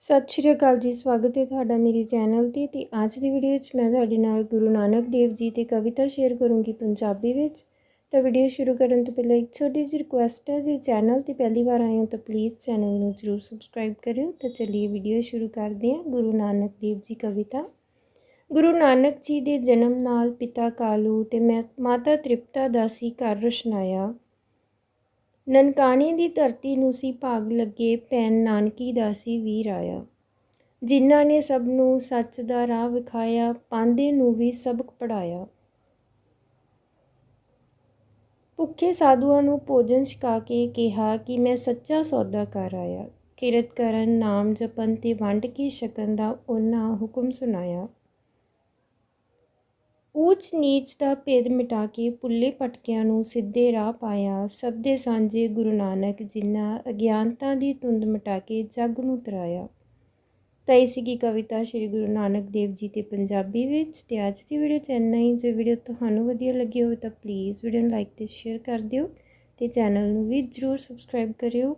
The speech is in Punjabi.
ਸਤਿ ਸ਼੍ਰੀ ਅਕਾਲ ਜੀ, ਸਵਾਗਤ ਹੈ ਤੁਹਾਡਾ ਮੇਰੇ ਚੈਨਲ ਤੇ ਤੇ ਅੱਜ ਦੀ ਵੀਡੀਓ 'ਚ ਮੈਂ ਤੁਹਾਡੇ ਨਾਲ ਗੁਰੂ ਨਾਨਕ ਦੇਵ ਜੀ ਤੇ ਕਵਿਤਾ ਸ਼ੇਅਰ ਕਰੂੰਗੀ ਪੰਜਾਬੀ ਵਿੱਚ। ਤਾਂ ਵੀਡੀਓ ਸ਼ੁਰੂ ਕਰਨ ਤੋਂ ਪਹਿਲਾਂ ਇੱਕ ਛੋਟੀ ਜਿਹੀ ਰਿਕੁਐਸਟ ਹੈ, ਜੇ ਚੈਨਲ ਤੇ ਪਹਿਲੀ ਵਾਰ ਆਏ ਹੋ ਤਾਂ ਪਲੀਜ਼ ਚੈਨਲ ਨੂੰ ਜ਼ਰੂਰ ਸਬਸਕ੍ਰਾਈਬ ਕਰਿਓ। ਤਾਂ ਚਲਿਏ ਵੀਡੀਓ ਸ਼ੁਰੂ ਕਰਦੇ ਹਾਂ, ਗੁਰੂ ਨਾਨਕ ਦੇਵ ਜੀ ਕਵਿਤਾ। ਗੁਰੂ ਨਾਨਕ ਜੀ ਦੇ ਜਨਮ ਨਾਲ ਪਿਤਾ ਕਾਲੂ ਤੇ ਮੈਂ ਮਾਤਾ ਤ੍ਰਿਪਤਾ ਦਾ ਸੀ ਘਰ ਰਸ਼ਨਾਇਆ। ਨਨਕਾਣੇ ਦੀ ਧਰਤੀ ਨੂੰ ਸੀ ਭਾਗ ਲੱਗੇ ਭੈਣ ਨਾਨਕੀ ਦਾ ਸੀ ਵੀਰ ਆਇਆ। ਜਿਨ੍ਹਾਂ ਨੇ ਸਭ ਨੂੰ ਸੱਚ ਦਾ ਰਾਹ ਵਿਖਾਇਆ ਪਾਂਦੇ ਨੂੰ ਵੀ ਸਬਕ ਪੜਾਇਆ ਭੁੱਖੇ ਸਾਧੂਆਂ ਨੂੰ ਭੋਜਨ ਛਕਾ ਕੇ ਕਿਹਾ ਕਿ ਮੈਂ ਸੱਚਾ ਸੌਦਾ ਕਰ ਆਇਆ। ਕਿਰਤ ਕਰਨ ਨਾਮ ਜਪਨ ਤੇ ਵੰਡ ਕੇ ਛਕਣ ਦਾ ਉਹਨਾਂ ਹੁਕਮ ਸੁਣਾਇਆ। ਊਚ ਨੀਚ ਦਾ ਭੇਦ ਮਿਟਾ ਕੇ ਪੁੱਲੇ ਪਟਕਿਆਂ ਨੂੰ ਸਿੱਧੇ ਰਾਹ ਪਾਇਆ ਸਭ ਦੇ ਸਾਂਝੇ ਗੁਰੂ ਨਾਨਕ ਜਿਨ੍ਹਾਂ ਅਗਿਆਨਤਾ ਦੀ ਧੁੰਦ ਮਿਟਾ ਕੇ ਜੱਗ ਨੂੰ ਤਰਾਇਆ। ਤਾਂ ਇਹ ਸੀਗੀ ਕਵਿਤਾ ਸ਼੍ਰੀ ਗੁਰੂ ਨਾਨਕ ਦੇਵ ਜੀ ਤੇ ਪੰਜਾਬੀ ਵਿੱਚ ਤੇ ਅੱਜ ਦੀ ਵੀਡੀਓ ਚ ਇੰਨਾ ਹੀ। ਜੇ ਵੀਡੀਓ ਤੁਹਾਨੂੰ ਵਧੀਆ ਲੱਗੀ ਹੋਵੇ ਤਾਂ ਪਲੀਜ਼ ਵੀਡੀਓ ਨੂੰ ਲਾਈਕ ਤੇ ਸ਼ੇਅਰ ਕਰ ਦਿਓ ਤੇ ਚੈਨਲ ਨੂੰ ਵੀ ਜਰੂਰ ਸਬਸਕ੍ਰਾਈਬ ਕਰਿਓ।